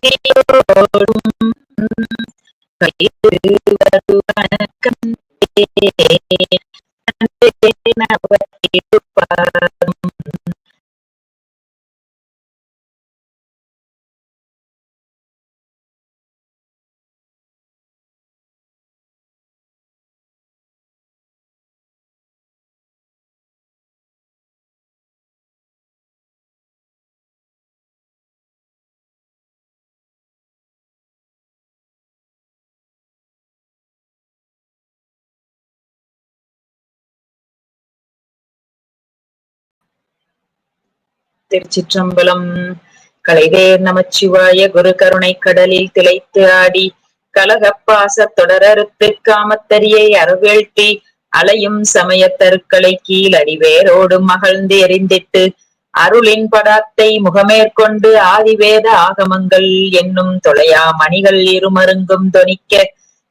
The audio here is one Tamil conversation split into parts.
நடவிடியோடும் கைது வருவணக்கம் நவத்திருப்பாரும் திருச்சிற்றம்பலம். கலைவேர் நமச்சிவாய குரு கருணை கடலில் திளைத்து ஆடி கலகப்பாச தொடரறுத்து காமத்தரியை அறவேழ்த்தி அலையும் சமயத்தருக்களை கீழ் அடிவேரோடு மகிழ்ந்து எரிந்திட்டு அருளின் படாத்தை முகமேற்கொண்டு ஆதிவேத ஆகமங்கள் என்னும் தொலையா மணிகள் இருமருங்கும் தொனிக்க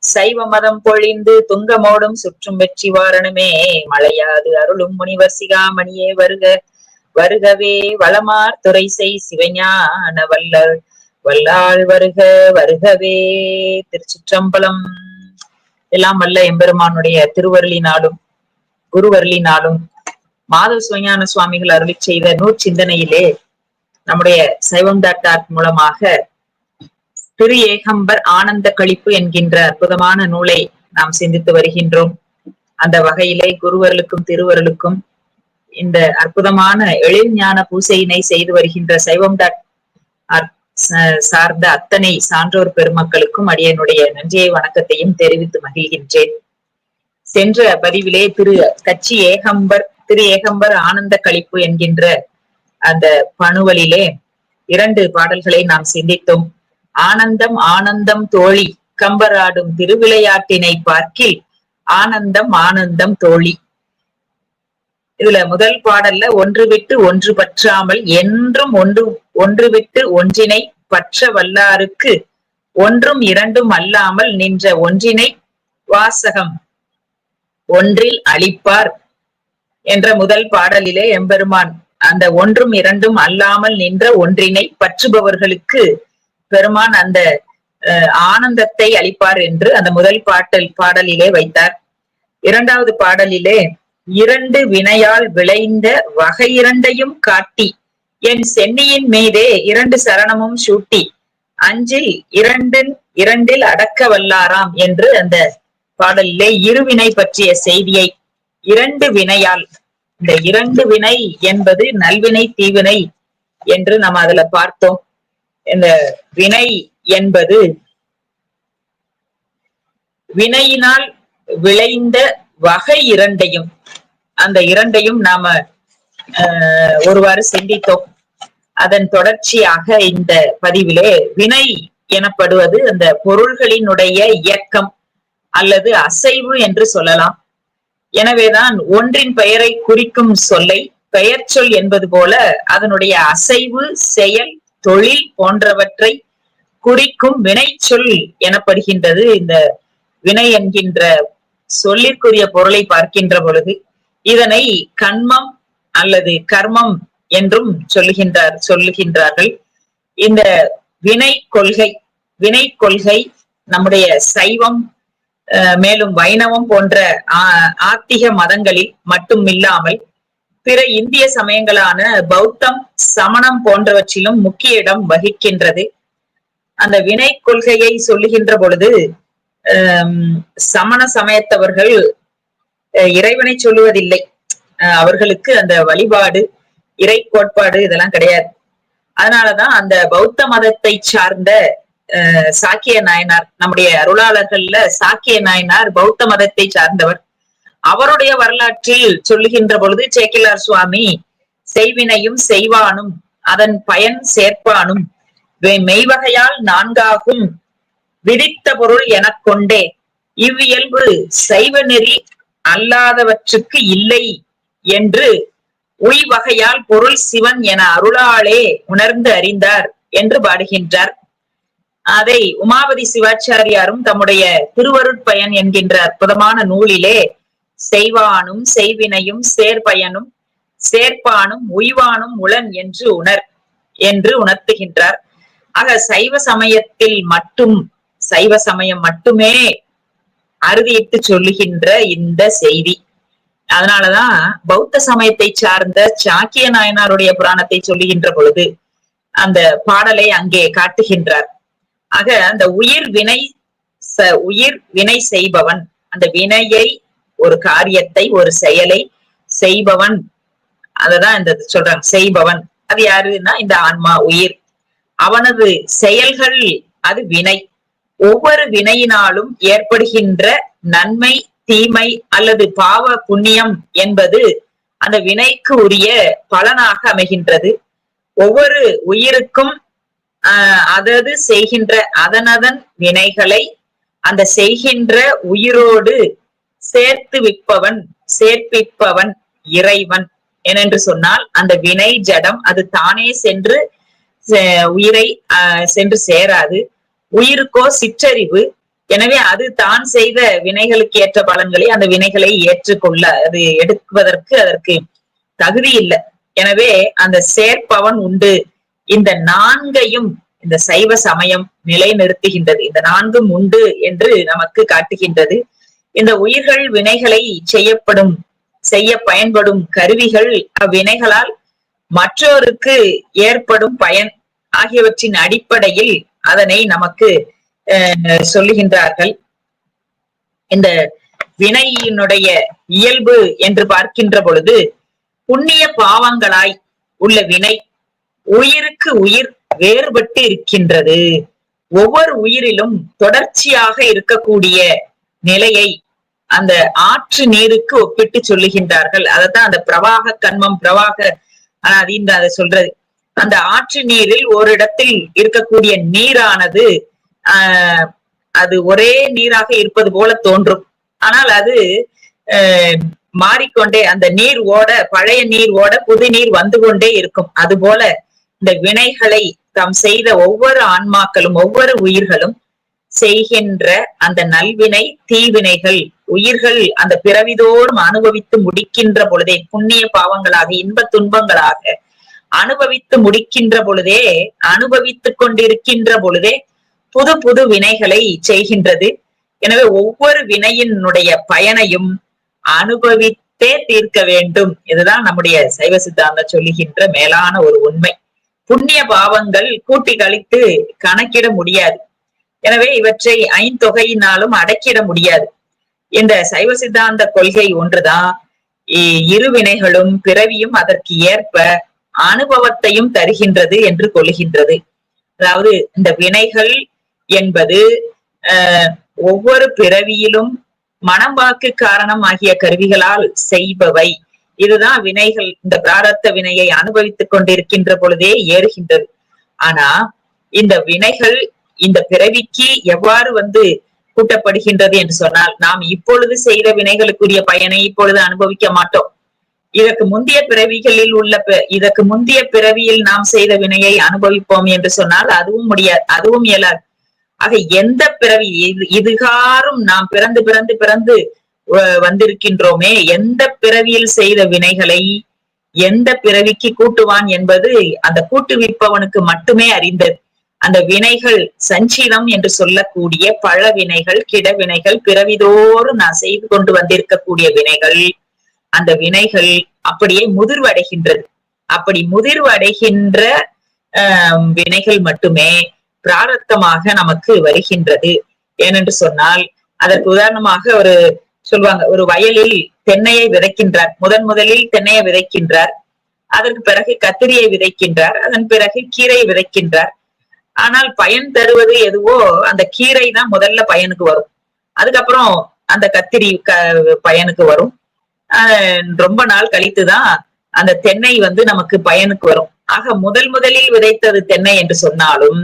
சைவ மதம் பொழிந்து துங்கமோடும் சுற்றும் வெற்றி வாரணமே. மலையாது அருளும் முனிவர் சிகாமணியே வருக வருகவே வளமார் துறை செய் சிவஞான வல்லல் வல்லாள் வருக வருகவே திருச்சிற்றம்பலம். எல்லாம் வல்ல எம்பெருமானுடைய திருவருளினாலும் குருவருளினாலும் மாதவ சிவஞான சுவாமிகள் அருளி செய்த நூற்சிந்தனையிலே நம்முடைய சைவம் தட்டார் மூலமாக திரு ஏகம்பர் ஆனந்த கழிப்பு என்கின்ற அற்புதமான நூலை நாம் சிந்தித்து வருகின்றோம். அந்த வகையிலே குருவர்களுக்கும் திருவருளுக்கும் இந்த அற்புதமான எழில்ஞான பூசையினை செய்து வருகின்ற சைவம் டாட் சார்ந்த அத்தனை சான்றோர் பெருமக்களுக்கும் அடியனுடைய நன்றியை வணக்கத்தையும் தெரிவித்து மகிழ்கின்றேன். சென்ற பதிவிலே திரு கச்சி ஏகம்பர் திரு ஏகம்பர் ஆனந்த கழிப்பு என்கின்ற அந்த பணுவலிலே இரண்டு பாடல்களை நாம் சிந்தித்தோம். ஆனந்தம் ஆனந்தம் தோழி கம்பராடும் திருவிளையாட்டினை பார்க்கில் ஆனந்தம் ஆனந்தம் தோழி. இதுல முதல் பாடல்ல ஒன்று விட்டு ஒன்று பற்றாமல் என்றும் ஒன்று ஒன்று விட்டு ஒன்றினை பற்ற வல்லாருக்கு ஒன்றும் இரண்டும் அல்லாமல் நின்ற ஒன்றினை வாசகம் ஒன்றில் அளிப்பார் என்ற முதல் பாடலிலே எம்பெருமான் அந்த ஒன்றும் இரண்டும் அல்லாமல் நின்ற ஒன்றினை பற்றுபவர்களுக்கு பெருமான் அந்த அஹ், ஆனந்தத்தை அளிப்பார் என்று அந்த முதல் பாட்டல் பாடலிலே வைத்தார். இரண்டாவது பாடலிலே இரண்டு வினையால் விளைந்த வகை இரண்டையும் காட்டி என் சென்னியின் மீதே இரண்டு சரணமும் சூட்டி அஞ்சில் இரண்டில் இரண்டில் அடக்க வல்லாராம் என்று அந்த பாடலிலே இருவினை பற்றிய செய்தியை இரண்டு வினையால் இந்த இரண்டு வினை என்பது நல்வினை தீவினை என்று நம்ம அதுல பார்த்தோம். இந்த வினை என்பது வினையினால் விளைந்த வகை இரண்டையும் அந்த இரண்டையும் நாம ஒருவாறு சிந்தித்தோம். அதன் தொடர்ச்சியாக இந்த பதிவிலே வினை எனப்படுவது அந்த பொருள்களினுடைய இயக்கம் அல்லது அசைவு என்று சொல்லலாம். எனவேதான் ஒன்றின் பெயரை குறிக்கும் சொல்லை பெயர் சொல் என்பது போல அதனுடைய அசைவு செயல் தொழில் போன்றவற்றை குறிக்கும் வினைச்சொல் எனப்படுகின்றது. இந்த வினை என்கின்ற சொல்லிற்குரிய பொருளை பார்க்கின்ற பொழுது இதனை கண்மம் அல்லது கர்மம் என்றும் சொல்லுகின்றார் சொல்லுகின்றார்கள். இந்த வினை கொள்கை வினை கொள்கை நம்முடைய சைவம் அஹ், மேலும் வைணவம் போன்ற ஆ- ஆத்திக மதங்களில் மட்டும் இல்லாமல் பிற இந்திய சமயங்களான பௌத்தம் சமணம் போன்றவற்றிலும் முக்கிய இடம் வகிக்கின்றது. அந்த வினை கொள்கையை சொல்லுகின்ற பொழுது சமண சமயத்தவர்கள் இறைவனை சொல்லுவதில்லை. அவர்களுக்கு அந்த வழிபாடு இறை கோட்பாடு இதெல்லாம் கிடையாது. அதனாலதான் அந்த பௌத்த மதத்தை சார்ந்த சாக்கிய நாயனார் நம்முடைய அருளாளர்கள்ல சாக்கிய நாயனார் பௌத்த மதத்தை சார்ந்தவர். அவருடைய வரலாற்றில் சொல்லுகின்ற பொழுது சேக்கிலார் சுவாமி செய்வினையும் செய்வானும் அதன் பயன் சேர்ப்பானும். மெய்வகையால் நான்காகும் விதித்த பொருள் எனக் கொண்டே இவ்வியல்பு செய்வ நெறி அல்லாதவற்றுக்கு இல்லை என்று உய்வகையால் பொருள் சிவன் என அருளாலே உணர்ந்து அறிந்தார் என்று பாடுகின்றார். அதை உமாபதி சிவாச்சாரியாரும் தம்முடைய திருவருட்பயன் என்கின்ற அற்புதமான நூலிலே செய்வானும் செய்வினையும் சேர்பயனும் சேர்ப்பானும் உய்வானும் உளன் என்று உணர் என்று உணர்த்துகின்றார். ஆக சைவ சமயத்தில் மட்டும் சைவ சமயம் மட்டுமே அறுதியிட்டு சொல்லுகின்ற இந்த செய்தி. அதனாலதான் பௌத்த சமயத்தை சார்ந்த சாக்கிய நாயனாருடைய புராணத்தை சொல்லுகின்ற பொழுது அந்த பாடலை அங்கே காட்டுகின்றார். ஆக அந்த உயிர் வினை ச- உயிர் வினை செய்பவன் அந்த வினையை ஒரு காரியத்தை ஒரு செயலை செய்பவன். அததான் இந்த சொல்றாங்க செய்பவன். அது யாருன்னா இந்த ஆன்மா உயிர். அவனது செயல்கள் அது வினை. ஒவ்வொரு வினையினாலும் ஏற்படுகின்ற நன்மை தீமை அல்லது பாவ புண்ணியம் என்பது அந்த வினைக்கு உரிய பலனாக அமைகின்றது. ஒவ்வொரு உயிருக்கும் அதது செய்கின்ற அதனதன் வினைகளை அந்த செய்கின்ற உயிரோடு சேர்த்து விற்பவன் சேர்ப்பிப்பவன் இறைவன் ஏனென்று சொன்னால் அந்த வினை ஜடம் அது தானே சென்று உயிரை சென்று சேராது. உயிருக்கோ சிற்றறிவு. எனவே அது தான் செய்த வினைகளுக்கு ஏற்ற பலன்களை அந்த வினைகளை ஏற்றுக்கொள்ள அது எடுப்பதற்கு அதற்கு தகுதி இல்லை. எனவே அந்த சேர்ப்பவன் உண்டு. இந்த நான்கையும் இந்த சைவ சமயம் நிலைநிறுத்துகின்றது. இந்த நான்கும் உண்டு என்று நமக்கு காட்டுகின்றது. இந்த உயிர்கள் வினைகளை செய்யப்படும் செய்ய பயன்படும் கருவிகள் அவ்வினைகளால் மற்றோருக்கு ஏற்படும் பயன் ஆகியவற்றின் அடிப்படையில் அதனை நமக்கு சொல்லுகின்றார்கள். இந்த வினையினுடைய இயல்பு என்று பார்க்கின்ற பொழுது புண்ணிய பாவங்களாய் உள்ள வினை உயிருக்கு உயிர் வேறுபட்டு இருக்கின்றது. ஒவ்வொரு உயிரிலும் தொடர்ச்சியாக இருக்கக்கூடிய நிலையை அந்த ஆற்று நீருக்கு ஒப்பிட்டு சொல்லுகின்றார்கள். அதைத்தான் அந்த பிரவாக கண்மம் பிரவாக அப்படின்னு அதை சொல்றது. அந்த ஆற்று நீரில் ஒரு இடத்தில் இருக்கக்கூடிய நீரானது ஆஹ் அது ஒரே நீராக இருப்பது போல தோன்றும். ஆனால் அது ஆஹ் மாறிக்கொண்டே அந்த நீர் ஓட பழைய நீர் ஓட புது நீர் வந்து கொண்டே இருக்கும். அது போல இந்த வினைகளை தாம் செய்த ஒவ்வொரு ஆன்மாக்களும் ஒவ்வொரு உயிர்களும் செய்கின்ற அந்த நல்வினை தீவினைகள் உயிர்கள் அந்த பிறவிதோடும் அனுபவித்து முடிக்கின்ற பொழுதே புண்ணிய பாவங்களாக இன்ப துன்பங்களாக அனுபவித்து முடிக்கின்ற பொழுதே அனுபவித்துக் கொண்டிருக்கின்ற பொழுதே புது புது வினைகளை செய்கின்றது. எனவே ஒவ்வொரு வினையினுடைய பயனையும் அனுபவித்தே தீர்க்க வேண்டும். இதுதான் நம்முடைய சைவ சித்தாந்தம் சொல்லுகின்ற மேலான ஒரு உண்மை. புண்ணிய பாவங்கள் கூட்டி கழித்து கணக்கிட முடியாது. எனவே இவற்றை ஐந்தொகையினாலும் அடக்கிட முடியாது. இந்த சைவ சித்தாந்த கொள்கை ஒன்றுதான். இருவினைகளும் இரு வினைகளும் பிறவியும் அதற்கு ஏற்ப அனுபவத்தையும் தருகின்றது என்று கொள்கின்றது. அதாவது இந்த வினைகள் என்பது ஒவ்வொரு பிறவியிலும் மனம் வாக்கு காரணம் ஆகிய கருவிகளால் செய்பவை. இதுதான் வினைகள் இந்த பிராரத்த வினையை அனுபவித்துக் கொண்டிருக்கின்ற பொழுதே ஏறுகின்றது. ஆனா இந்த வினைகள் இந்த பிறவிக்கு எவ்வாறு வந்து கூட்டப்படுகின்றது என்று சொன்னால் நாம் இப்பொழுது செய்த வினைகளுக்குரிய பயனை இப்பொழுது அனுபவிக்க மாட்டோம். இதற்கு முந்தைய பிறவிகளில் உள்ள இதற்கு முந்தைய பிறவியில் நாம் செய்த வினையை அனுபவிப்போம் என்று சொன்னால் அதுவும் முடியாது அதுவும் இயலாது. ஆக எந்த பிறவி இது இதுகாரும் நாம் பிறந்து பிறந்து பிறந்து வந்திருக்கின்றோமே எந்த பிறவியில் செய்த வினைகளை எந்த பிறவிக்கு கூட்டுவான் என்பது அந்த கூட்டுவிப்பவனுக்கு மட்டுமே அறிந்தது. அந்த வினைகள் சஞ்சீதம் என்று சொல்லக்கூடிய பழ வினைகள் கிட வினைகள் பிறவிதோறும் நான் செய்து கொண்டு வந்திருக்கக்கூடிய வினைகள் அந்த வினைகள் அப்படியே முதிர்வடைகின்றது. அப்படி முதிர்வடைகின்ற அடைகின்ற வினைகள் மட்டுமே பிராரத்தமாக நமக்கு வருகின்றது. ஏனென்று சொன்னால் அதற்கு உதாரணமாக ஒரு சொல்லுவாங்க ஒரு வயலில் தென்னையை விதைக்கின்றார். முதன் முதலில் தென்னையை விதைக்கின்றார். அதற்கு பிறகு கத்திரியை விதைக்கின்றார். அதன் பிறகு கீரையை விதைக்கின்றார். ஆனால் பயன் தருவது எதுவோ அந்த கீரை தான் முதல்ல பயனுக்கு வரும். அதுக்கப்புறம் அந்த கத்திரி க- பயனுக்கு வரும். ரொம்ப நாள் கழித்துதான் அந்த தென்னை வந்து நமக்கு பயனுக்கு வரும். ஆக முதல் முதலில் விதைத்தது தென்னை என்று சொன்னாலும்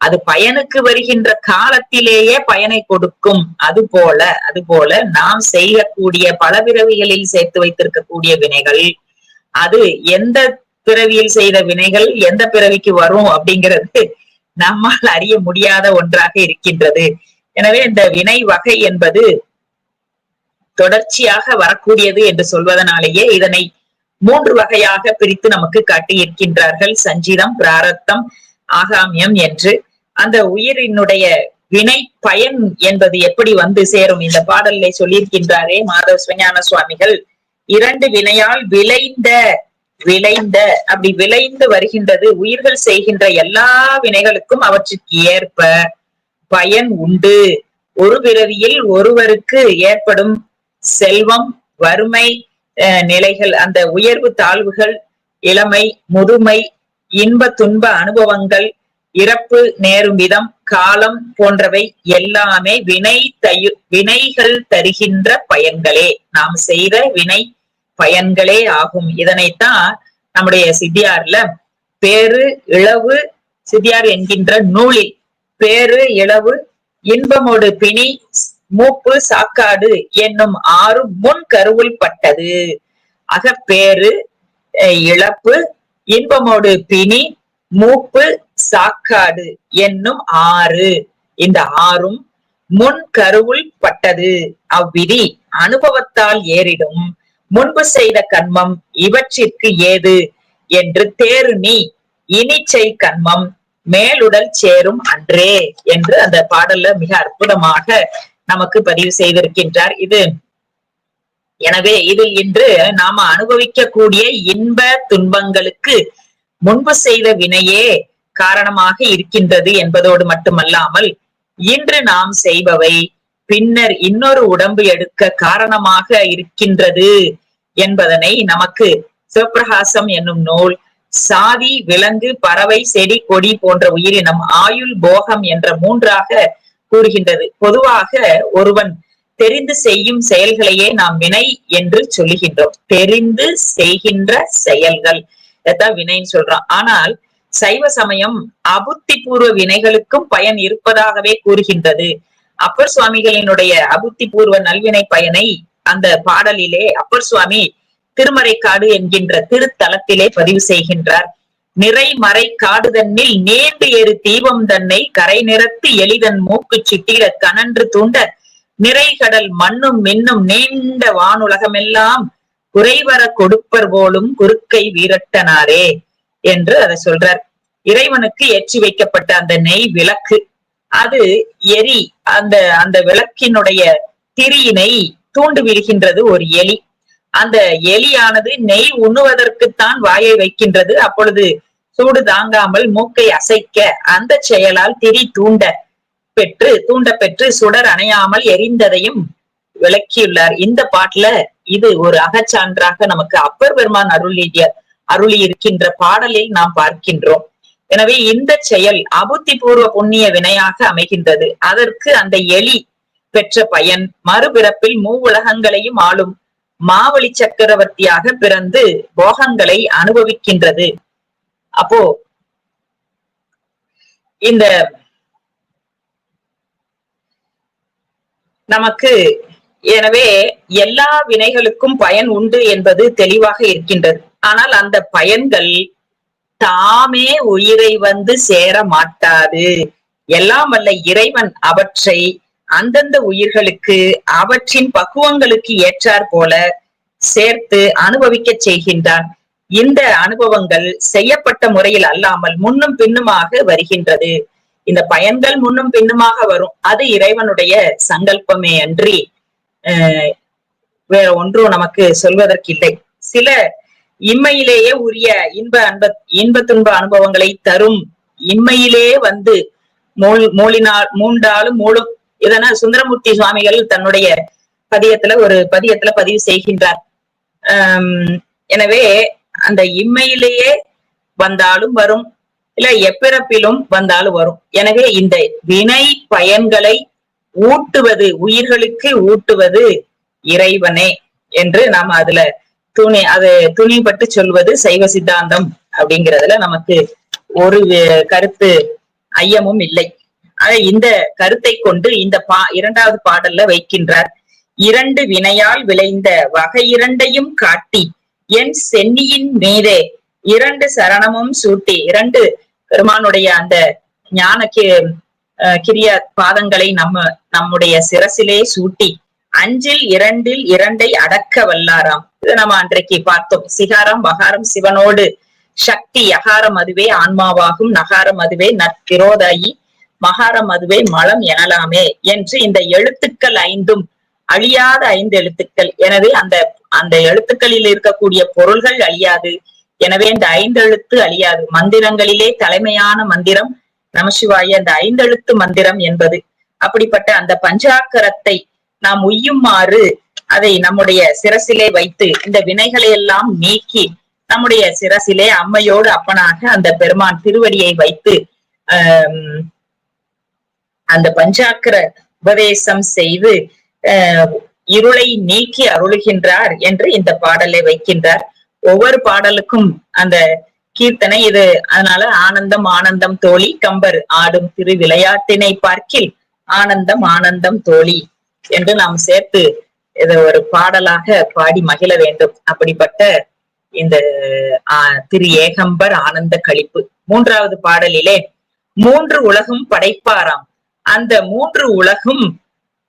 அது பயனுக்கு வருகின்ற காலத்திலேயே பயனை கொடுக்கும். அது போல அது போல நாம் செய்யக்கூடிய பல பிறவிகளில் சேர்த்து வைத்திருக்கக்கூடிய வினைகள் அது எந்த பிறவியில் செய்த வினைகள் எந்த பிறவிக்கு வரும் அப்படிங்கிறது நம்மால் அறிய முடியாத ஒன்றாக இருக்கின்றது. எனவே இந்த வினை வகை என்பது தொடர்ச்சியாக வரக்கூடியது என்று சொல்வதனாலேயே இதனை மூன்று வகையாக பிரித்து நமக்கு காட்டி இருக்கின்றார்கள். சஞ்சிதம் பிராரத்தம் ஆகாமியம் என்று. அந்த உயிரினுடைய வினை பயன் என்பது எப்படி வந்து சேரும்? இந்த பாடலை சொல்லியிருக்கின்றாரே மாதவ சிவஞான சுவாமிகள் இரண்டு வினையால் விளைந்த விளைந்த அப்படி விளைந்து வருகின்றது உயிர்கள் செய்கின்ற எல்லா வினைகளுக்கும் அவற்றுக்கு ஏற்ப பயன் உண்டு. ஒரு பிறவியில் ஒருவருக்கு ஏற்படும் செல்வம் வறுமை நிலைகள் அந்த உயர்வு தாழ்வுகள் இளமை முதுமை இன்ப துன்ப அனுபவங்கள் இறப்பு நேரும் விதம் காலம் போன்றவை எல்லாமே வினை தயு வினைகள் தருகின்ற பயன்களே. நாம் செய்த வினை பயன்களே ஆகும். இதனைத்தான் நம்முடைய சித்தியார்ல பேரு இளவு சித்தியார் என்கின்ற நூலில் பேரு இளவு இன்பமோடு பிணி மூப்பு சாக்காடு என்னும் ஆறு முன் கருவில் பட்டது. அகப்பேறு இழப்பு இன்பமோடு பிணி மூப்பு சாக்காடு என்னும் ஆறு. இந்த ஆறும் முன் கருவுள் பட்டது. அவ்விதி அனுபவத்தால் ஏறிடும். முன்பு செய்த கண்மம் இவற்றிற்கு ஏது? என்று தேரு நீ இனிச்சை கண்மம் மேலுடல் சேரும் அன்றே. என்று அந்த பாடல்ல மிக அற்புதமாக நமக்கு பதிவு செய்திருக்கின்றார் இது. எனவே இதில் இன்று நாம அனுபவிக்கக்கூடிய இன்ப துன்பங்களுக்கு முன்பு செய்த வினையே காரணமாக இருக்கின்றது என்பதோடு மட்டுமல்லாமல் இன்று நாம் செய்பவை பின்னர் இன்னொரு உடம்பு எடுக்க காரணமாக இருக்கின்றது என்பதனை நமக்கு சிவபிரகாசம் என்னும் நூல் சாதி விலங்கு பறவை செடி கொடி போன்ற உயிரினம் ஆயுள் போகம் என்ற மூன்றாக கூறுகின்றது. பொதுவாக ஒருவன் தெரிந்து செய்யும் செயல்களையே நாம் வினை என்று சொல்லுகின்றோம். தெரிந்து செய்கின்ற செயல்கள். இதான் வினைன்னு சொல்றான். ஆனால் சைவ சமயம் அபுத்தி பூர்வ வினைகளுக்கும் பயன் இருப்பதாகவே கூறுகின்றது. அப்பர் சுவாமிகளினுடைய அபுத்தி பூர்வ நல்வினை பயனை அந்த பாடலிலே அப்பர் சுவாமி திருமறைக்காடு என்கின்ற திருத்தலத்திலே பதிவு செய்கின்றார். நிறை மறை காடு தன்னில் நேர்ந்து ஏறு தீபம் தன்னை கரை நிறத்து எளிதன் மூக்கு சிட்டிர கனன்று தூண்ட நிறை கடல் மண்ணும் மின்னும் நீண்ட வானுலகமெல்லாம் குறைவர கொடுப்பர் போலும் குறுக்கை வீரட்டனாரே என்று அதை சொல்றார். இறைவனுக்கு ஏற்றி வைக்கப்பட்ட அந்த நெய் விளக்கு. அது எரி அந்த அந்த விளக்கினுடைய திரியினை தூண்டு விடுகின்றது ஒரு எலி. அந்த எலியானது நெய் உண்ணுவதற்குத்தான் வாயை வைக்கின்றது. அப்பொழுது சூடு தாங்காமல் மூக்கை அசைக்க அந்த செயலால் திரி தூண்ட பெற்று தூண்ட பெற்று சுடர் அணையாமல் எரிந்ததையும் விளக்கியுள்ளார். இந்த பாட்டுல இது ஒரு அகச்சான்றாக நமக்கு அப்பர் பெருமான் அருளிய அருளி இருக்கின்ற பாடலில் நாம் பார்க்கின்றோம். எனவே இந்த செயல் அபுத்தி பூர்வ புண்ணிய வினையாக அமைகின்றது. அதற்கு அந்த எலி பெற்ற பயன் மறுபிறப்பில் மூவுலகங்களையும் ஆளும் மாவழி சக்கரவர்த்தியாக பிறந்து போகங்களை அனுபவிக்கின்றது. அப்போ இந்த நமக்கு எனவே எல்லா வினைகளுக்கும் பயன் உண்டு என்பது தெளிவாக இருக்கின்றது. ஆனால் அந்த பயன்கள் தாமே உயிரை வந்து சேர மாட்டாது. எல்லாம் வல்ல இறைவன் அவற்றை அந்தந்த உயிர்களுக்கு அவற்றின் பக்குவங்களுக்கு ஏற்றார் போல சேர்த்து அனுபவிக்க செய்கின்றான். இந்த அனுபவங்கள் செய்யப்பட்ட முறையில் அல்லாமல் முன்னும் பின்னுமாக வருகின்றது. இந்த பயன்கள் முன்னும் பின்னுமாக வரும். அது இறைவனுடைய சங்கல்பமே அன்றி வேற ஒன்றும் நமக்கு சொல்வதற்கில்லை. சில இம்மையிலேயே உரிய இன்ப அன்ப இன்ப துன்ப அனுபவங்களை தரும் இம்மையிலே வந்து மூலினால் மூண்டாலும் மூலும் இதன சுந்தரமூர்த்தி சுவாமிகள் தன்னுடைய பதியத்துல ஒரு பதியத்துல பதிவு செய்கின்றார். ஆஹ் எனவே அந்த இம்மையிலேயே வந்தாலும் வரும். இல்ல எப்பிறப்பிலும் வந்தாலும் வரும். எனவே இந்த வினை பயன்களை ஊட்டுவது உயிர்களுக்கு ஊட்டுவது இறைவனே என்று நாம் அதுல துணி அது துணிப்பட்டு சொல்வது சைவ சித்தாந்தம் அப்படிங்கறதுல நமக்கு ஒரு கருத்து ஐயமும் இல்லை. ஆக இந்த கருத்தை கொண்டு இந்த பா இரண்டாவது பாடல்ல வைக்கின்றார். இரண்டு வினையால் விளைந்த வகை இரண்டையும் காட்டி என் சென்னியின் மீதே. இரண்டு சரணமும் சூட்டி. இரண்டு பெருமானுடைய அந்த ஞான கிரிய பாதங்களை நம்ம நம்முடைய சிரசிலே சூட்டி. அஞ்சில் இரண்டில் இரண்டை அடக்க வல்லாராம். இது நம்ம அன்றைக்கு பார்த்தோம். சிகாரம் வகாரம் சிவனோடு சக்தி யகாரம் அதுவே ஆன்மாவாகும். நகாரம் அதுவே நற்கிரோதாயி மகாரம் அதுவே மலம் எனலாமே. என்று இந்த எழுத்துக்கள் ஐந்தும் அழியாத ஐந்து எழுத்துக்கள். எனவே அந்த அந்த எழுத்துக்களில் இருக்கக்கூடிய பொருள்கள் அழியாது. எனவே இந்த ஐந்தெழுத்து அழியாது. மந்திரங்களிலே தலைமையான மந்திரம் நமசிவாய அந்த ஐந்தெழுத்து மந்திரம் என்பது. அப்படிப்பட்ட அந்த பஞ்சாக்கரத்தை நாம் உய்யுமாறு அதை நம்முடைய சிரசிலே வைத்து இந்த வினைகளை எல்லாம் நீக்கி நம்முடைய சிரசிலே அம்மையோடு அப்பனாக அந்த பெருமான் திருவடியை வைத்து ஆஹ் அந்த பஞ்சாக்கர உபதேசம் செய்து ஆஹ் இருளை நீக்கி அருளுகின்றார் என்று இந்த பாடலை வைக்கின்றார். ஒவ்வொரு பாடலுக்கும் அந்த கீர்த்தனை இது அதனால ஆனந்தம் ஆனந்தம் தோழி கம்பர் ஆடும் திரு விளையாட்டினை பார்க்கில் ஆனந்தம் ஆனந்தம் தோழி என்று நாம் சேர்த்து இதை ஒரு பாடலாக பாடி மகிழ வேண்டும். அப்படிப்பட்ட இந்த ஆஹ், திரு ஏகம்பர் ஆனந்த களிப்பு மூன்றாவது பாடலிலே மூன்று உலகும் படைப்பாராம். அந்த மூன்று உலகும்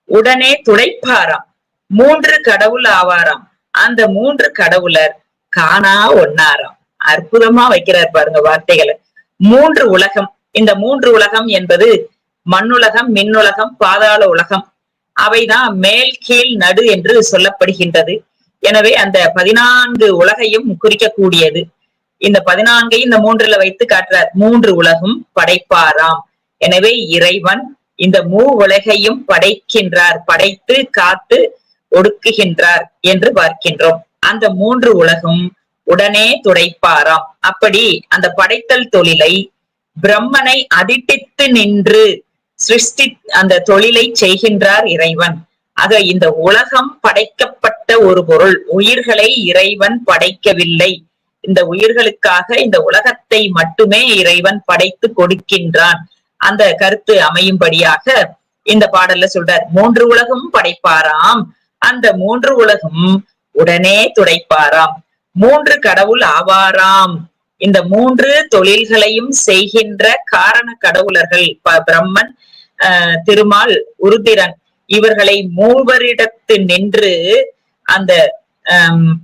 உடனே துடைப்பாராம். மூன்று கடவுள் ஆவாராம். அந்த மூன்று கடவுளர் காணா ஒன்னாராம் அற்புதமா வைக்கிறார் பாருங்க வார்த்தைகளை. மூன்று உலகம். இந்த மூன்று உலகம் என்பது மண்ணுலகம் மின்னுலகம் பாதாள உலகம். அவைதான் மேல் கீழ் நடு என்று சொல்லப்படுகின்றது. எனவே அந்த பதினான்கு உலகையும் குறிக்கக்கூடியது. இந்த பதினான்கை இந்த மூன்றுல வைத்து காட்டுறார். மூன்று உலகம் படைப்பாராம். எனவே இறைவன் இந்த மூ உலகையும் படைக்கின்றார். படைத்து காத்து ஒடுக்குகின்றார் என்று பார்க்கின்றோம். அந்த மூன்று உலகம் உடனே துடைப்பாராம். அப்படி அந்த படைத்தல் தொழிலை பிரம்மனை அதிட்டித்து நின்று சிருஷ்டி அந்த தொழிலை செய்கின்றார் இறைவன். ஆக இந்த உலகம் படைக்கப்பட்ட ஒரு பொருள். உயிர்களை இறைவன் படைக்கவில்லை. இந்த உயிர்களுக்காக இந்த உலகத்தை மட்டுமே இறைவன் படைத்து கொடுக்கின்றான். அந்த கருத்து அமையும்படியாக இந்த பாடல்ல சொல்றார் மூன்று உலகும் படைப்பாராம். அந்த மூன்று உலகம் உடனே துடைப்பாராம். மூன்று கடவுள் ஆவாராம். இந்த மூன்று தொழில்களையும் செய்கின்ற காரண கடவுளர்கள் பிரம்மன் திருமால் உருதிரன் இவர்களை மூவரிடத்து நின்று அந்த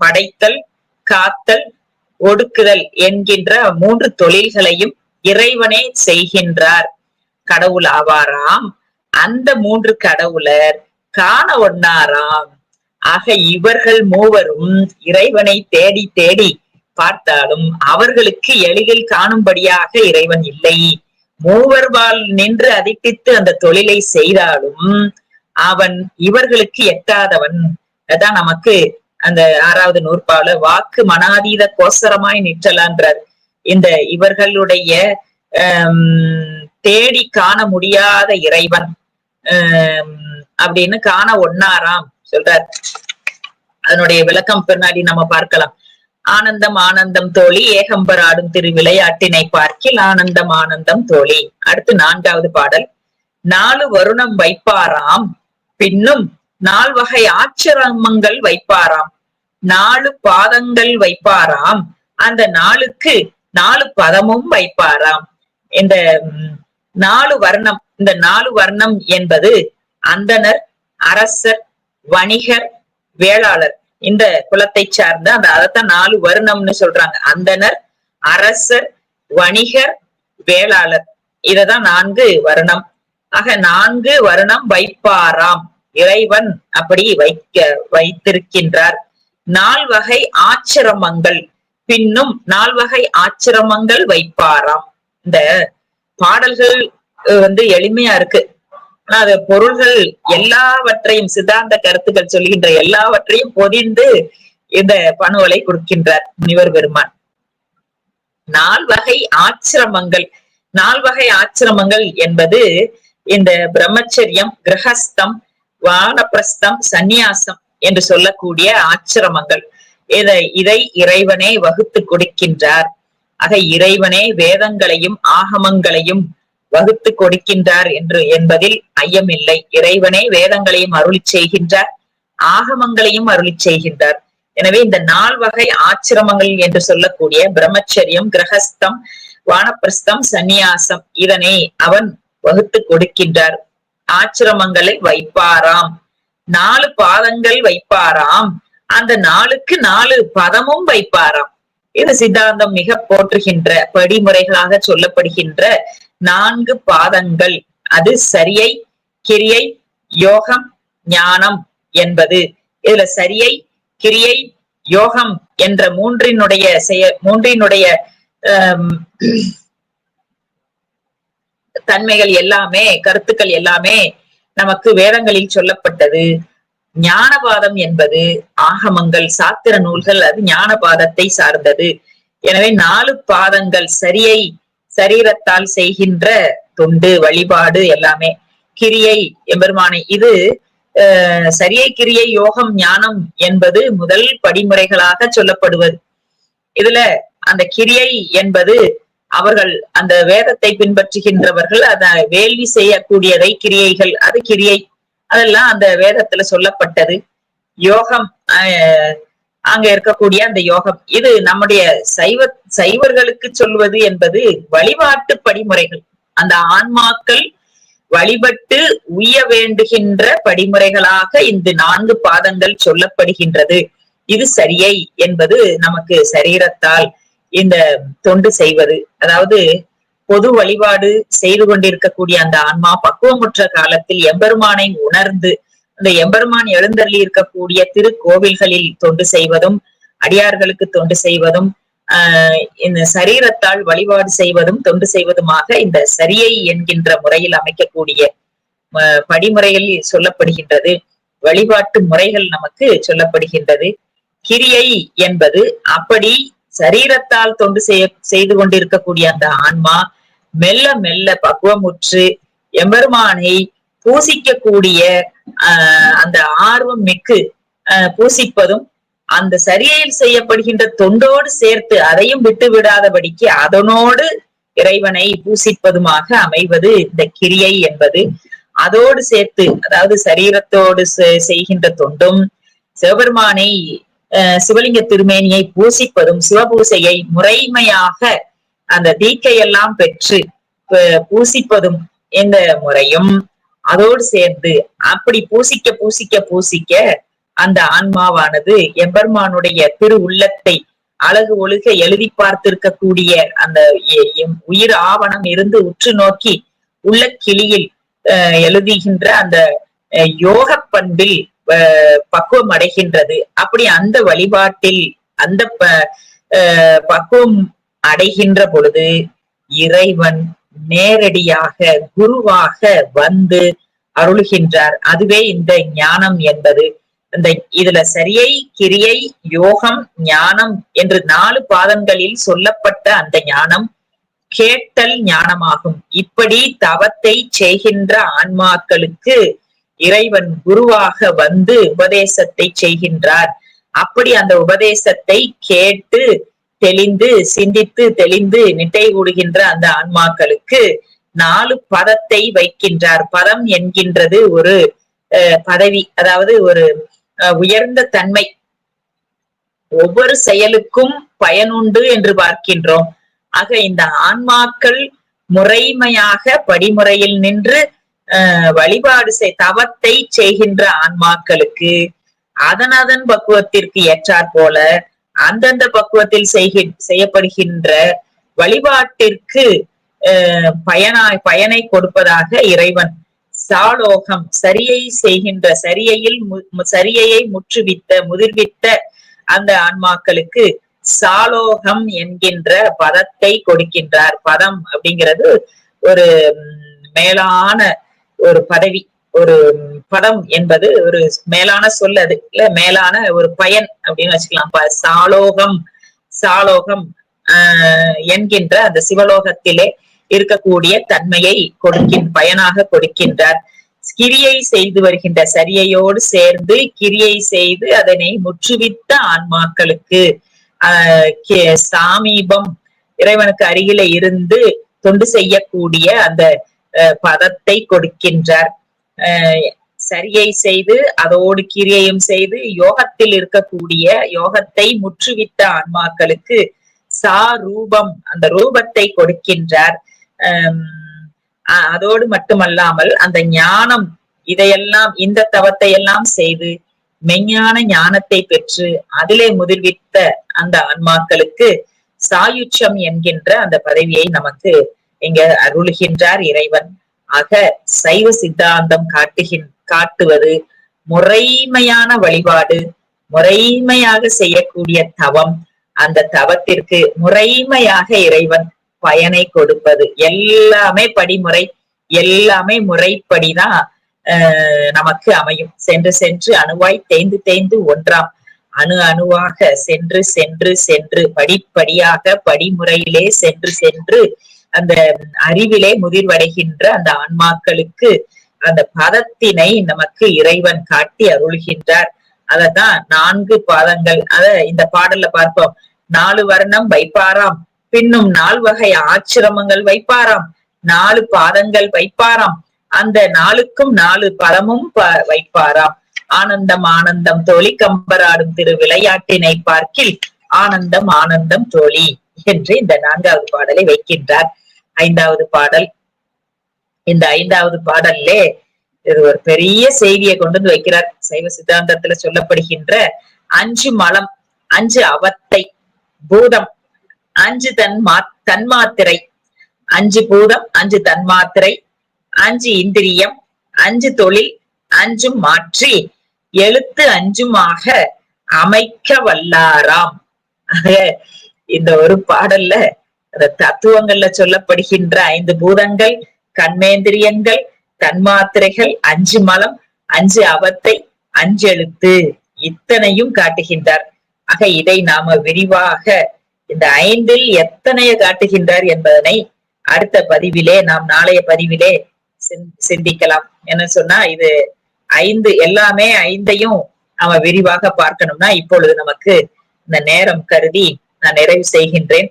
படைத்தல் காத்தல் ஒடுக்குதல் என்கின்ற மூன்று தொழில்களையும் இறைவனே செய்கின்றார். கடவுள் ஆவாராம். அந்த மூன்று கடவுளர் காண ஒண்ணாராம். ஆக இவர்கள் மூவரும் இறைவனை தேடி தேடி பார்த்தாலும் அவர்களுக்கு எளிதில் காணும்படியாக இறைவன் இல்லை. மூவர்வால் நின்று அதிட்டித்து அந்த தொழிலை செய்தாலும் அவன் இவர்களுக்கு எட்டாதவன். அதான் நமக்கு அந்த ஆறாவது நூற்பால வாக்கு மனாதீத கோசரமாய் நிற்றலான்றார். இந்த இவர்களுடைய தேடி காண முடியாத இறைவன். அப்படின்னு காண ஒன்னாராம் சொல்றார். அதனுடைய விளக்கம் பின்னாடி நம்ம பார்க்கலாம். ஆனந்தம் ஆனந்தம் தோழி ஏகம்பர் ஆடும் திரு பார்க்கில் ஆனந்தம் ஆனந்தம் தோழி. அடுத்து நான்காவது பாடல். நாலு வருணம் வைப்பாராம் பின்னும் நால் வகை ஆச்சிரமங்கள் வைப்பாராம். நாலு பாதங்கள் வைப்பாராம் அந்த நாளுக்கு நாலு பதமும் வைப்பாராம். இந்த நாலு வர்ணம் இந்த நாலு வர்ணம் என்பது அந்தணர் அரசர் வணிகர் வேளாளர். இந்த குலத்தை சார்ந்த அந்த அதைத்தான் நாலு வருணம்னு சொல்றாங்க. அந்தணர் அரசர் வணிகர் வேளாளர். இததான் நான்கு வருணம். ஆக நான்கு வருணம் வைப்பாராம். இறைவன் அப்படி வைக்க வைத்திருக்கின்றார். நால்வகை ஆச்சிரமங்கள். பின்னும் நால்வகை ஆச்சிரமங்கள் வைப்பாராம். இந்த பாடல்கள் வந்து எளிமையா இருக்கு. ஆனா அது பொருள்கள் எல்லாவற்றையும் சித்தாந்த கருத்துக்கள் சொல்கின்ற எல்லாவற்றையும் பொதிந்து இந்த பணுவலை கொடுக்கின்றார் முனிவர் பெருமான். நால்வகை ஆச்சிரமங்கள் நால்வகை ஆச்சிரமங்கள் என்பது இந்த பிரம்மச்சரியம் கிரகஸ்தம் வானப்பிரஸ்தம் சந்நியாசம் என்று சொல்லக்கூடிய ஆச்சிரமங்கள். இதை இதை இறைவனே வகுத்து கொடுக்கின்றார். ஆக இறைவனே வேதங்களையும் ஆகமங்களையும் வகுத்து கொடுக்கின்றார் என்று என்பதில் ஐயமில்லை. இறைவனே வேதங்களையும் அருளி செய்கின்றார். ஆகமங்களையும் அருளி செய்கின்றார். எனவே இந்த நால் வகை ஆச்சிரமங்கள் என்று சொல்லக்கூடிய பிரம்மச்சரியம் கிரகஸ்தம் வானப்பிரஸ்தம் சந்நியாசம் இதனை அவன் வகுத்து கொடுக்கின்றார். ஆச்சிரமங்களை வைப்பாராம். நாலு பாதங்கள் வைப்பாராம். அந்த நாளுக்கு நாலு பதமும் வைப்பாராம். இது சித்தாந்தம் மிக போற்றுகின்ற படிமுறைகளாக சொல்லப்படுகின்ற நான்கு பாதங்கள். அது சரியை கிரியை யோகம் ஞானம் என்பது. இதுல சரியை கிரியை யோகம் என்ற மூன்றினுடைய செய மூன்றினுடைய தன்மைகள் எல்லாமே கருத்துக்கள் எல்லாமே நமக்கு வேதங்களில் சொல்லப்பட்டது. ஞானபாதம் என்பது ஆகமங்கள் சாத்திர நூல்கள் அது ஞானபாதத்தை சார்ந்தது. எனவே நாலு பாதங்கள் சரியை சரீரத்தால் செய்கின்ற தொண்டு வழிபாடு எல்லாமே. கிரியை எம்பெருமானை இது சரியை கிரியை யோகம் ஞானம் என்பது முதல் படிமுறைகளாக சொல்லப்படுவது. இதுல அந்த கிரியை என்பது அவர்கள் அந்த வேதத்தை பின்பற்றுகின்றவர்கள் அத வேள்வி செய்யக்கூடியதை கிரியைகள் அது கிரியை. அதெல்லாம் அந்த வேதத்துல சொல்லப்பட்டது. யோகம் அங்க இருக்கக்கூடிய அந்த யோகம். இது நம்முடைய சைவ சைவர்களுக்கு சொல்வது என்பது வழிபாட்டு படிமுறைகள். அந்த ஆன்மாக்கள் வழிபட்டு உய்ய வேண்டுகின்ற படிமுறைகளாக இந்த நான்கு பாதங்கள் சொல்லப்படுகின்றது. இது சரியை என்பது நமக்கு சரீரத்தால் இந்த தொண்டு செய்வது. அதாவது பொது வழிபாடு செய்து கொண்டிருக்கக்கூடிய அந்த ஆன்மா பக்குவமுற்ற காலத்தில் எம்பெருமானை உணர்ந்து இந்த எம்பெருமான் எழுந்தள்ளி இருக்கக்கூடிய திருக்கோவில்களில் தொண்டு செய்வதும் அடியார்களுக்கு தொண்டு செய்வதும் ஆஹ் இந்த சரீரத்தால் வழிபாடு செய்வதும் தொண்டு செய்வதுமாக இந்த சரியை என்கின்ற முறையில் அமைக்கக்கூடிய படிமுறையில் சொல்லப்படுகின்றது. வழிபாட்டு முறைகள் நமக்கு சொல்லப்படுகின்றது. கிரியை என்பது அப்படி சரீரத்தால் தொண்டு செய்ய செய்து கொண்டிருக்கக்கூடிய அந்த ஆன்மா மெல்ல மெல்ல பக்குவமுற்று எம்பெருமானை பூசிக்கக்கூடிய ஆஹ் அந்த ஆர்வம் மிக்கு பூசிப்பதும் அந்த சரியையில் செய்யப்படுகின்ற தொண்டோடு சேர்த்து அதையும் விட்டு விடாதபடிக்கு அதனோடு இறைவனை பூசிப்பதுமாக அமைவது இந்த கிரியை என்பது. அதோடு சேர்த்து அதாவது சரீரத்தோடு செய்கின்ற தொண்டும் சிவபெருமானை சிவலிங்க திருமேனியை பூசிப்பதும் சிவபூசையை முறைமையாக அந்த தீக்கையெல்லாம் பெற்று பூசிப்பதும் இந்த முறையும். அதோடு சேர்ந்து அப்படி பூசிக்க பூசிக்க பூசிக்க அந்த ஆன்மாவானது எம்பெருமானுடைய திரு உள்ளத்தை அழகு ஒழுக எழுதி பார்த்திருக்கக்கூடிய அந்த உயிர் ஆவணம் இருந்து உற்று நோக்கி உள்ள கிளியில் எழுதுகின்ற அந்த யோக பண்பில் பக்குவம் அடைகின்றது. அப்படி அந்த வழிபாட்டில் அந்த பக்குவம் அடைகின்ற பொழுது இறைவன் நேரடியாக குருவாக வந்து அருளுகின்றார். அதுவே இந்த ஞானம் என்பது. இந்த இதுல சரியை கிரியை யோகம் ஞானம் என்று நாலு பாதங்களில் சொல்லப்பட்ட அந்த ஞானம் கேட்டல் ஞானமாகும். இப்படி தவத்தை செய்கின்ற ஆன்மாக்களுக்கு இறைவன் குருவாக வந்து உபதேசத்தை செய்கின்றார். அப்படி அந்த உபதேசத்தை கேட்டு தெளிந்து சிந்தித்து தெளிந்து நிட்டை கூடுகின்ற அந்த ஆன்மாக்களுக்கு நாலு பதத்தை வைக்கின்றார். பதம் என்கின்றது ஒரு பதவி அதாவது ஒரு உயர்ந்த தன்மை. ஒவ்வொரு செயலுக்கும் பயனுண்டு என்று பார்க்கின்றோம். ஆக இந்த ஆன்மாக்கள் முறைமையாக படிமுறையில் நின்று வழிபாடு செய் தவத்தை செய்கின்ற ஆன்மாக்களுக்கு அதன் அதன் பக்குவத்திற்கு ஏற்றாற் போல அந்தந்த பக்குவத்தில் செய்யப்படுகின்ற வழிபாட்டிற்கு பயனாய் பயனை கொடுப்பதாக இறைவன் சாலோகம் சரியை செய்கின்ற சரியையில் சரியையை முற்றுவித்த முதிர்வித்த அந்த ஆன்மாக்களுக்கு சாலோகம் என்கின்ற பதத்தை கொடுக்கின்றார். பதம் அப்படிங்கிறது ஒரு மேலான ஒரு பதவி. ஒரு படம் என்பது ஒரு மேலான சொல் அது. இல்ல மேலான ஒரு பயன் அப்படின்னு வச்சுக்கலாம். சாலோகம் சாலோகம் ஆஹ் என்கின்ற அந்த சிவலோகத்திலே இருக்கக்கூடிய தன்மையை கொடுக்கின் பயனாக கொடுக்கின்றார். கிரியை செய்து வருகின்ற சரியையோடு சேர்ந்து கிரியை செய்து அதனை முற்றுவித்த ஆன்மாக்களுக்கு ஆஹ் சாமீபம் இறைவனுக்கு அருகில இருந்து தொண்டு செய்யக்கூடிய அந்த பதத்தை கொடுக்கின்றார். சரியை செய்து அதோடு கிரியையும் செய்து யோகத்தில் இருக்கக்கூடிய யோகத்தை முற்றுவித்த ஆன்மாக்களுக்கு சா ரூபம் அந்த ரூபத்தை கொடுக்கின்றார். அதோடு மட்டுமல்லாமல் அந்த ஞானம் இதையெல்லாம் இந்த தவத்தை எல்லாம் செய்து மெஞ்ஞான ஞானத்தை பெற்று அதிலே முதிர்வித்த அந்த ஆன்மாக்களுக்கு சாயுட்சம் என்கின்ற அந்த பதவியை நமக்கு இங்க அருளுகின்றார் இறைவன். ஆக சைவ சித்தாந்தம் காட்டுகின் காட்டுவது முறைமையான வழிபாடு முறைமையாக செய்யக்கூடிய தவம். அந்த தவத்திற்கு முறைமையாக இறைவன் பயனை கொடுப்பது. எல்லாமே படிமுறை எல்லாமே முறைப்படிதான் ஆஹ், நமக்கு அமையும். சென்று சென்று அணுவாய் தேய்ந்து தேய்ந்து ஒன்றாம். அணு அணுவாக சென்று சென்று சென்று படிப்படியாக படிமுறையிலே சென்று சென்று அந்த அறிவிலே முதிர்வடைகின்ற அந்த ஆன்மாக்களுக்கு அந்த பதத்தினை நமக்கு இறைவன் காட்டி அருள்கின்றார். அததான் நான்கு பாதங்கள். அத இந்த பாடல்ல பார்ப்போம். நாலு வர்ணம் வைப்பாராம். பின்னும் நால் வகை ஆச்சிரமங்கள் வைப்பாராம். நாலு பாதங்கள் வைப்பாராம். அந்த நாளுக்கும் நாலு பதமும் ப- வைப்பாராம். ஆனந்தம் ஆனந்தம் தோழி கம்பராடும் திரு விளையாட்டினை பார்க்கில் ஆனந்தம் ஆனந்தம் தோழி என்று இந்த நான்காவது பாடலை வைக்கின்றார். ஐந்தாவது பாடல். இந்த ஐந்தாவது பாடல்லே இது ஒரு பெரிய செய்தியை கொண்டு வந்து வைக்கிறார். சைவ சித்தாந்தத்துல சொல்லப்படுகின்ற அஞ்சு மலம் அஞ்சு அவத்தை பூதம் அஞ்சு தன்மா தன்மாத்திரை அஞ்சு பூதம் அஞ்சு தன்மாத்திரை அஞ்சு இந்திரியம் அஞ்சு தொழில் அஞ்சும் மாற்றி எழுத்து அஞ்சுமாக அமைக்க வல்லாராம். இந்த ஒரு பாடல்ல தத்துவங்கள்ல சொல்லப்படுகின்ற ஐந்து பூதங்கள் கண்மேந்திரியங்கள் தன்மாத்திரைகள் அஞ்சு மலம் அஞ்சு அவத்தை அஞ்சு எழுத்து இத்தனையும் காட்டுகின்றார். ஆக இதை நாம விரிவாக இந்த ஐந்தில் எத்தனைய காட்டுகின்றார் என்பதனை அடுத்த பதிவிலே நாம் நாளைய பதிவிலே சிந்- சிந்திக்கலாம். என்ன சொன்னா இது ஐந்து எல்லாமே ஐந்தையும் நாம விரிவாக பார்க்கணும்னா இப்பொழுது நமக்கு இந்த நேரம் கருதி நான் நிறைவு செய்கின்றேன்.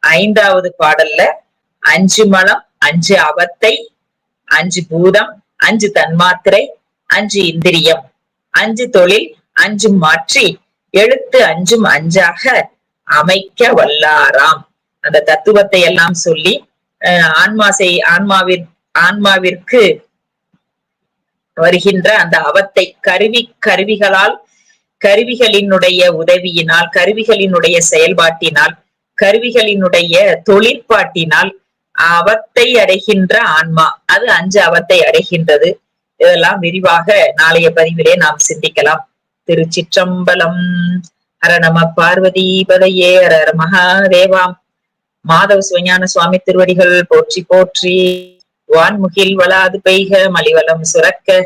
ஐந்தாவது பாடல்ல அஞ்சு மலம் அஞ்சு அவத்தை அஞ்சு பூதம் அஞ்சு தன்மாத்திரை அஞ்சு இந்திரியம் அஞ்சு தொழில் அஞ்சும் மாற்றி எழுத்து அஞ்சும் அஞ்சாக அமைக்க வல்லாராம். அந்த தத்துவத்தை எல்லாம் சொல்லி அஹ் ஆன்மா செய் ஆன்மாவின் ஆன்மாவிற்கு வருகின்ற அந்த அவத்தை கருவி கருவிகளால் கருவிகளினுடைய உதவியினால் கருவிகளினுடைய செயல்பாட்டினால் கருவிகளினுடைய தொழிற்பாட்டினால் அவத்தை அடைகின்ற ஆன்மா. அது அஞ்சு அவத்தை அடைகின்றது. இதெல்லாம் விரிவாக நாளைய பதிவிலே நாம் சிந்திக்கலாம். திருச்சிற்றம்பலம் ஹர நம பார்வதி பதையே ஹர மகாதேவாம் மாதவ சிவஞான சுவாமி திருவடிகள் போற்றி போற்றி. வான்முகில் வளாது பெய்க மலிவலம் சுரக்க.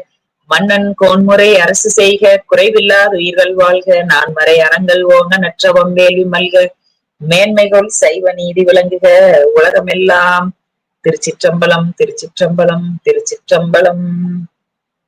மன்னன் கோன்முறை அரசு செய்க குறைவில்லாத உயிர்கள் வாழ்க. நான் மறை அறங்கள் ஓங்க நற்றவம் வேள்வி மல்க. மேன்மைகள் சைவ நீதி விளங்குக. உலகமெல்லாம் திருச்சிற்றம்பலம் திருச்சிற்றம்பலம் திருச்சிற்றம்பலம்.